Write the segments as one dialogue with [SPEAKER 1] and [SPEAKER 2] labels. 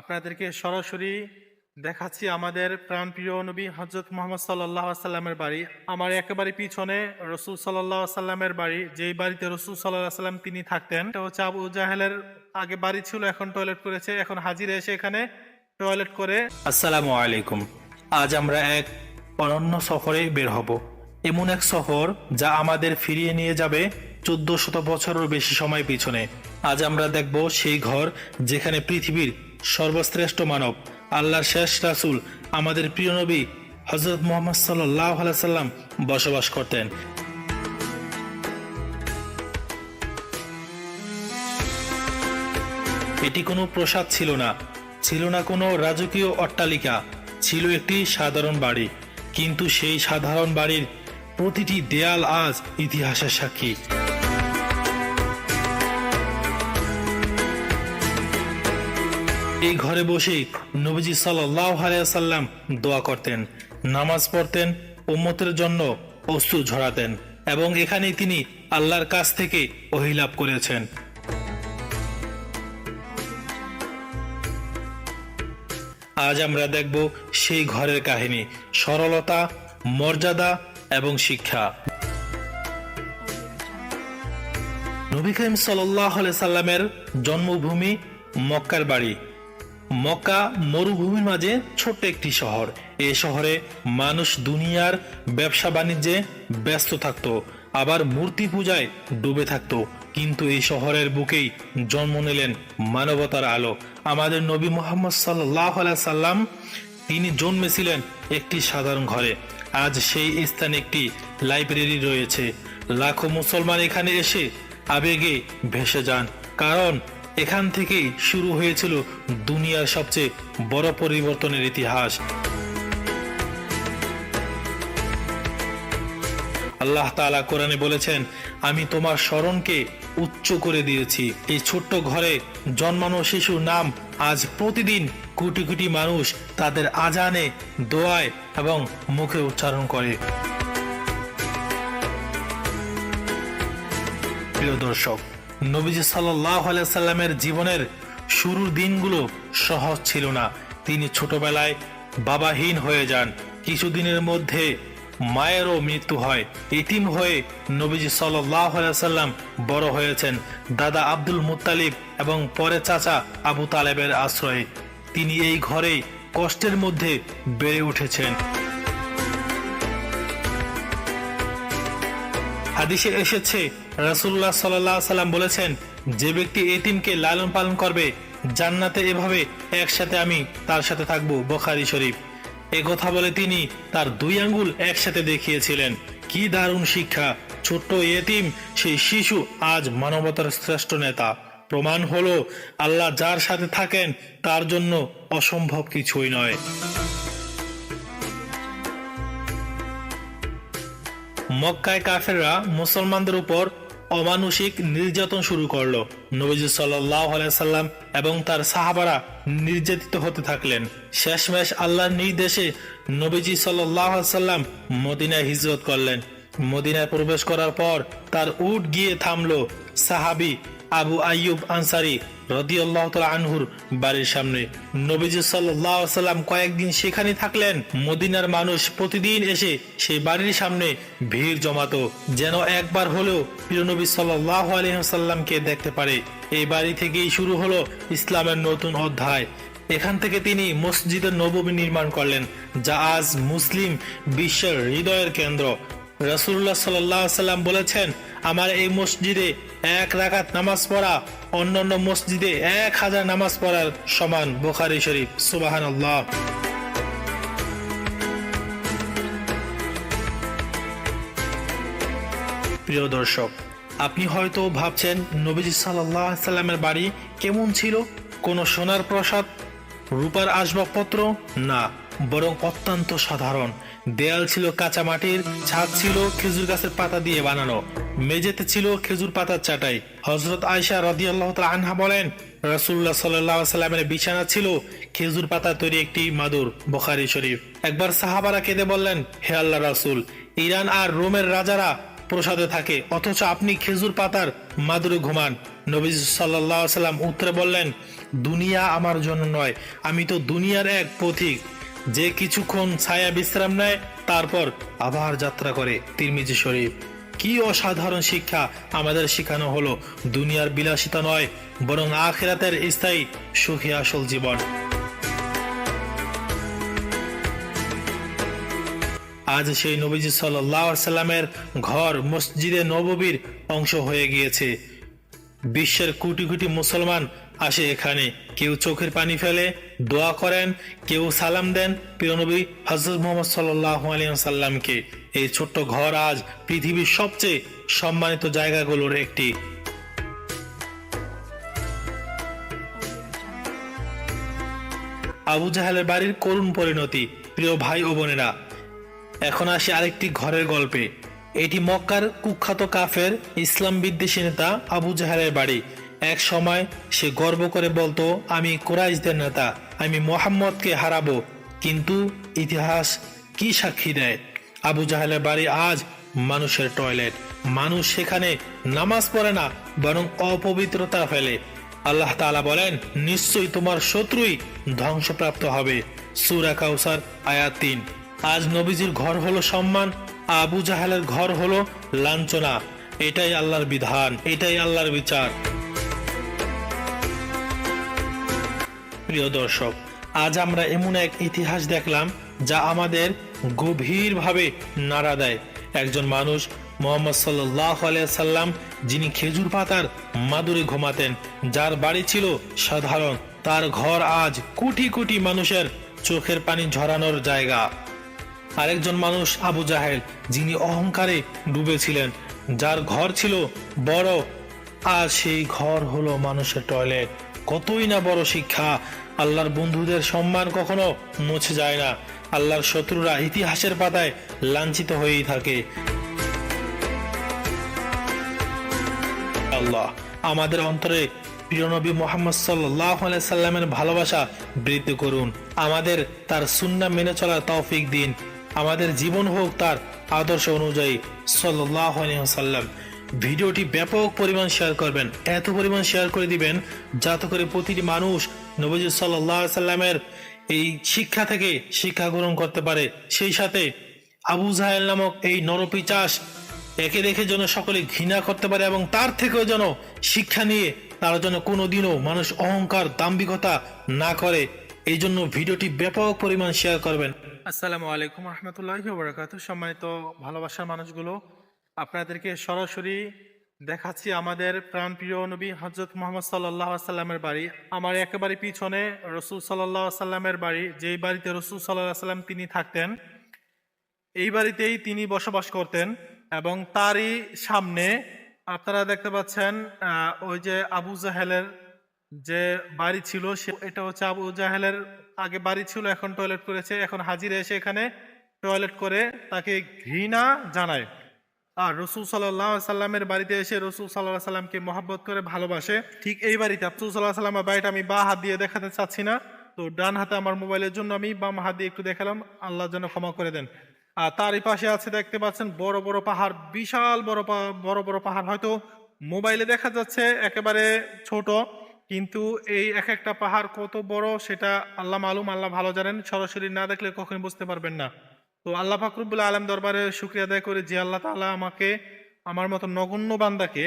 [SPEAKER 1] আপনাদেরকে সরাসরি দেখাচ্ছি আমাদের প্রাণপ্রিয় নবী হজরত মোহাম্মদ সাল্লাহ সাল্লামের বাড়ি। আমার একেবারে পিছনে রসুল সাল্লাহ সাল্লামের বাড়ি, যেই বাড়িতে রসুল সাল্লাহ সাল্লাম তিনি থাকতেন। এটা হচ্ছে আবু জাহেলের আগে বাড়ি ছিল, এখন টয়লেট করেছে, এখন হাজির এসে এখানে টয়লেট করে।
[SPEAKER 2] আসসালামু আলাইকুম। আজ আমরা এক অনন্য সফরে বের হব। এমন এক শহর যা আমাদের ফিরিয়ে নিয়ে যাবে চোদ্দ শত বছরের বেশি সময় পিছনে। আজ আমরা দেখব সেই ঘর যেখানে পৃথিবীর সর্বশ্রেষ্ঠ মানব, আল্লাহর শেষ রাসূল, আমাদের প্রিয় নবী হজরত মোহাম্মদ সাল্লাহ সাল্লাম বসবাস করতেন। এটি কোনো প্রসাদ ছিল না। ছিল না কোনো রাজকীয় অট্টালিকা। ছিল একটি সাধারণ বাড়ি। কিন্তু সেই সাধারণ বাড়ির প্রতিটি দেয়াল আজ ইতিহাসের সাক্ষী। এই ঘরে বসে নবীজি সাল্লাহ সাল্লাম দোয়া করতেন, নামাজ পড়তেন, উম্মতের জন্য অস্ত্র ঝরাতেন এবং এখানেই তিনি আল্লাহর কাছ থেকে অহিলাভ করেছেন। আজ আমরা দেখব সেই ঘরের কাহিনী, সরলতা, মর্যাদা এবং শিক্ষা। নবী করিম সাল্লাহ সাল্লামের জন্মভূমি মক্কার বাড়ি। মক্কা মরুভূমির মাঝে ছোট্ট একটি শহর। এ শহরে মানুষ দুনিয়ার ব্যবসা বাণিজ্যে ব্যস্ত থাকতো, আবার মূর্তি পূজায় ডুবে থাকতো। কিন্তু এই শহরের বুকেই জন্ম নিলেন মানবতার আলো। আমাদের নবী মোহাম্মদ সাল্লাহ সাল্লাম, তিনি জন্মেছিলেন একটি সাধারণ ঘরে। আজ সেই স্থানে একটি লাইব্রেরি রয়েছে। লাখো মুসলমান এখানে এসে আবেগে ভেসে যান। কারণ এখান থেকেই শুরু হয়েছিল দুনিয়ার সবচেয়ে বড় পরিবর্তনের ইতিহাস। আল্লাহ তাআলা কোরআনে বলেছেন, আমি তোমার স্মরণকে উচ্চ করে দিয়েছি। এই ছোট্ট ঘরে জন্মানো শিশুর নাম আজ প্রতিদিন কোটি কোটি মানুষ তাদের আজানে, দোয়ায় এবং মুখে উচ্চারণ করে। প্রিয় দর্শক নবীজি সাল্লাহ সাল্লামের জীবনের শুরুর দিনগুলো সহজ ছিল না। তিনি ছোটবেলায় বাবাহীন হয়ে যান। কিছুদিনের মধ্যে মায়েরও মৃত্যু হয়। ইতিম হয়ে নবীজি সাল্লাম বড় হয়েছেন। দাদা আব্দুল মুত্তালিব এবং পরে চাচা আবু তালেবের আশ্রয়ে তিনি এই ঘরেই কষ্টের মধ্যে বেড়ে উঠেছেন। হাদিসে এসেছে রাসুল্লাহ সাল্লাহ সাল্লাম বলেছেন, যে ব্যক্তি এতিমকে লালন পালন করবে, জান্নাতে এভাবে একসাথে আমি তার সাথে থাকব। বখারি শরীফ। এ কথা বলে তিনি তার দুই আঙ্গুল একসাথে দেখিয়েছিলেন। কি দারুণ শিক্ষা! ছোট্ট এতিম, সেই শিশু আজ মানবতার শ্রেষ্ঠ নেতা। প্রমাণ হলো, আল্লাহ যার সাথে থাকেন, তার জন্য অসম্ভব কিছুই নয়। মক্কায় কাফেররা মুসলমানদের উপর অমানুষিক নির্যাতন শুরু করল। নবীজ সাল্লাম এবং তার সাহাবারা নির্যাতিত হতে থাকলেন। শেষমেশ আল্লাহর নির্দেশে নবীজি সাল্লাম মদিনায় হিজরত করলেন। মদিনায় প্রবেশ করার পর তার উট গিয়ে থামল। সাহাবি আবু আইয়ুব আনসারি রদিয়াল্লাহ তাআলা আনহুর বাড়ির সামনে। সাল্লাহ সাল্লাম কয়েকদিন সেখানে থাকলেন। মদিনার মানুষ প্রতিদিন এসে সেই বাড়ির সামনে ভিড় যেন একবার হলেও প্রিয় নবী সাল্লাহ দেখতে পারে। এই বাড়ি থেকেই শুরু হলো ইসলামের নতুন অধ্যায়। এখান থেকে তিনি মসজিদের নবমী নির্মাণ করলেন, যা আজ মুসলিম বিশ্বের হৃদয়ের কেন্দ্র। রাসুল্লাহ সাল্লাহ সাল্লাম বলেছেন, আমার এই মসজিদে এক রাকাত নামাজ পড়া, অন্যান্য মসজিদে এক হাজার নামাজ পড়ার সমান বোখারি শরীফ। সুবাহান প্রিয় দর্শক, আপনি হয়তো ভাবছেন, নবীজি সাল্লাহ সাল্লামের বাড়ি কেমন ছিল? কোনো সোনার প্রসাদ, রূপার আসবাবপত্র? না, বরং অত্যন্ত সাধারণ। দেয়াল ছিল কাঁচা মাটির, ছাদ ছিল খেজুর গাছের পাতা দিয়ে বানানো। মেঝেতে ছিল খেজুর পাতার চাটাই। হজরত আয়সা রদি আল্লাহ আনহা বলেন রাসুল্লাহ সাল্লাহ সাল্লামের বিছানা ছিল খেজুর পাতা তৈরি একটি মাদুর, বোখারি শরীফ। একবার সাহাবারা কেঁদে বললেন, হে আল্লাহ রাসুল, ইরান আর রোমের রাজারা প্রসাদে থাকে, অথচ আপনি খেজুর পাতার মাদুরে ঘুমান। নবীজ সাল্লাহ সাল্লাম উত্তরে বললেন, দুনিয়া আমার জন্য নয়, আমি তো দুনিয়ার এক পথিক। যে কিছুক্ষণ ছায়া বিশ্রাম নেয়, তারপর আবার যাত্রা করে, তিরমিজি শরীফ। কি অসাধারণ শিক্ষা আমাদের শেখানো হলো। দুনিয়ার বিলাসিতা নয়, বরং আখিরাতের স্থায়ী সুখী আসল জীবন। আজ সেই নবীজি সাল্লামের ঘর মসজিদে নববীর অংশ হয়ে গিয়েছে। বিশ্বের কোটি কোটি মুসলমান আসে এখানে। কেউ চোখের পানি ফেলে, দোয়া করেন, কেউ সালাম দেন প্রিয়নবী হজরত মোহাম্মদ সাল্লাহ এই ছোট্ট ঘর আজ পৃথিবীর সবচেয়ে সম্মানিত জায়গাগুলোর একটি। আবু জাহালের বাড়ির করুণ পরিণতি, প্রিয় ভাই ও বোনেরা। এখন আসি আরেকটি ঘরের গল্পে। এটি মক্কার কুখ্যাত কাফের ইসলাম বিদ্বেষী নেতা আবু জাহালের বাড়ি। এক সময় সে গর্ব করে বলতো, আমি কোরাইশদের নেতা, আমি মোহাম্মদকে হারাবো। কিন্তু ইতিহাস কি সাক্ষী দেয়? আবু জাহেলের বাড়ি আজ মানুষের টয়লেট। মানুষ সেখানে নামাজ পড়ে না, বরং অপবিত্রতা ফেলে। আল্লাহ তাআলা বলেন, নিশ্চয়ই তোমার শত্রুই ধ্বংসপ্রাপ্ত হবে। সূরা কাউসার আয়াত তিন। আজ নবীজির ঘর হলো সম্মান, আবু জাহালের ঘর হলো লাঞ্ছনা। এটাই আল্লাহর বিধান, এটাই আল্লাহর বিচার। প্রিয় দর্শক, আজ আমরা এমন এক ইতিহাস দেখলাম যা আমাদের গভীরভাবে নাড়া দেয়। একজন মানুষ মোহাম্মদ সাল্লাম যিনি খেজুর পাতার মাদুরে ঘুমাতেন, যার বাড়ি ছিল সাধারণ, তার ঘর আজ কোটি কোটি মানুষের চোখের পানি ঝরানোর জায়গা। আরেকজন মানুষ আবু জাহেল, যিনি অহংকারে ডুবেছিলেন, যার ঘর ছিল বড়, আর সেই ঘর হলো মানুষের টয়লেট। কতই না বড় শিক্ষা। আল্লাহর বন্ধুদের সম্মান কখনো মুছে যায় না। আল্লাহর শত্রুরা ইতিহাসের পাতায় লাঞ্ছিত হয়েই থাকে। আল্লাহ, আমাদের অন্তরে প্রিয় নবী মোহাম্মদ সাল্লাহ সাল্লামের ভালোবাসা বৃদ্ধি করুন। আমাদের তার সুন্না মেনে চলার তৌফিক দিন। আমাদের জীবন হোক তার আদর্শ অনুযায়ী সাল্লাহ সাল্লাম। ভিডিওটি ব্যাপক পরিমাণ শেয়ার করবেন। এত পরিমাণ শেয়ার করে দিবেন যাতে করে প্রতিটি মানুষ নবীজ সাল্লাহ সাল্লামের এই শিক্ষা থেকে শিক্ষা গ্রহণ করতে পারে। সেই সাথে আবু জাহেল নামক এই নরপিচাস একে দেখে যেন সকলে ঘৃণা করতে পারে এবং তার থেকেও যেন শিক্ষা নিয়ে তারা যেন কোনোদিনও মানুষ অহংকার, দাম্ভিকতা না করে এই জন্য ভিডিওটি ব্যাপক পরিমাণ শেয়ার করবেন।
[SPEAKER 1] আসসালামু আলাইকুম রহমতুল্লাহ বরাকাত সম্মানিত ভালোবাসার মানুষগুলো আপনাদেরকে সরাসরি দেখাচ্ছি আমাদের প্রাণপ্রিয় নবী হজরত মোহাম্মদ সাল্লাহ সাল্লামের বাড়ি। আমার একেবারে পিছনে রসুল সাল্লাহ সাল্লামের বাড়ি, যেই বাড়িতে রসুল সাল্লাহ সাল্লাম তিনি থাকতেন, এই বাড়িতেই তিনি বসবাস করতেন এবং তারই সামনে আপনারা দেখতে পাচ্ছেন ওই যে আবু জাহেলের যে বাড়ি ছিল, সে এটা হচ্ছে আবু জাহেলের আগে বাড়ি ছিল, এখন টয়লেট করেছে, এখন হাজিরা এসে এখানে টয়লেট করে তাকে ঘৃণা জানায়। আর রসুল সাল্লাহ সাল্লামের বাড়িতে এসে রসুল সাল্লাহ সাল্লামকে মহাব্বত করে ভালোবাসে। ঠিক এই বাড়িতে রসুল সাল্লাহ সাল্লামের বাড়িটা আমি বা হাত দিয়ে দেখাতে চাচ্ছি না। তো ডান হাতে আমার মোবাইলের জন্য আমি বাম হাত দিয়ে একটু দেখালাম। আল্লাহ যেন ক্ষমা করে দেন। আর তারই পাশে আছে দেখতে পাচ্ছেন বড় বড় পাহাড়, বিশাল বড় বড় বড় পাহাড়। হয়তো মোবাইলে দেখা যাচ্ছে একেবারে ছোট, কিন্তু এই এক একটা পাহাড় কত বড় সেটা আল্লাহ মালুম, আল্লাহ ভালো জানেন। সরাসরি না দেখলে কখনই বুঝতে পারবেন না। তো আল্লাহ ফাকরুবুল্লাহ আলম দরবারে শুক্রিয়া আদায় করে যে আল্লাহ তালা আমাকে আমার মতো নগণ্য বান্দাকে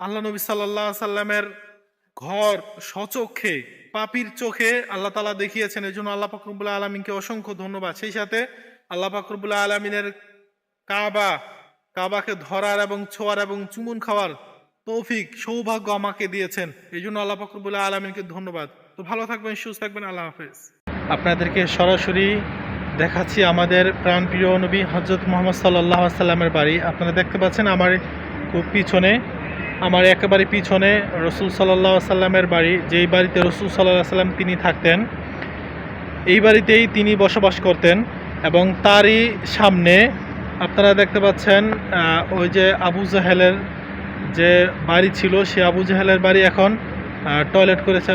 [SPEAKER 1] আল্লাহ নবী সাল্লাহ সাল্লামের ঘর সচক্ষে, পাপির চোখে আল্লাহ তালা দেখিয়েছেন। এই জন্য আল্লাহ ফাকরুবুল্লাহ আলমিনকে অসংখ্য ধন্যবাদ। সেই সাথে আল্লাহ ফাকরুবুল্লাহ আলমিনের কাবা, কাবাকে ধরার এবং ছোঁয়ার এবং চুমুন খাওয়ার তৌফিক, সৌভাগ্য আমাকে দিয়েছেন। এই জন্য আল্লাহ ফাকরুবুল্লাহ আলমিনকে ধন্যবাদ। তো ভালো থাকবেন, সুস্থ থাকবেন, আল্লাহ হাফেজ। আপনাদেরকে সরাসরি দেখাচ্ছি আমাদের প্রাণপ্রিয় নবী হজরত মোহাম্মদ সাল্লাহ সাল্লামের বাড়ি। আপনারা দেখতে পাচ্ছেন আমার খুব পিছনে, আমার একেবারে পিছনে রসুল সাল্লাহ সাল্লামের বাড়ি, যেই বাড়িতে রসুল সাল্লাহ সাল্লাম তিনি থাকতেন। এই বাড়িতেই তিনি বসবাস করতেন এবং তারই সামনে আপনারা দেখতে পাচ্ছেন ওই যে আবু জাহেলের যে বাড়ি ছিল, সে আবু জাহেলের বাড়ি এখন টয়লেট করেছে।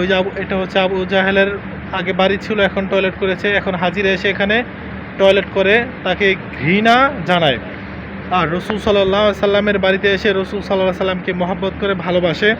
[SPEAKER 1] ওই যে এটা হচ্ছে আবু জাহেলের আগে বাড়ি ছিল, এখন টয়লেট করেছে, এখন হাজিরা এসে এখানে টয়লেট করে তাকে ঘৃণা জানায়।
[SPEAKER 2] আর রসুল সাল্লাহ সাল্লামের বাড়িতে এসে রসুল সাল্লাহ সাল্লামকে মহব্বত করে ভালোবাসে।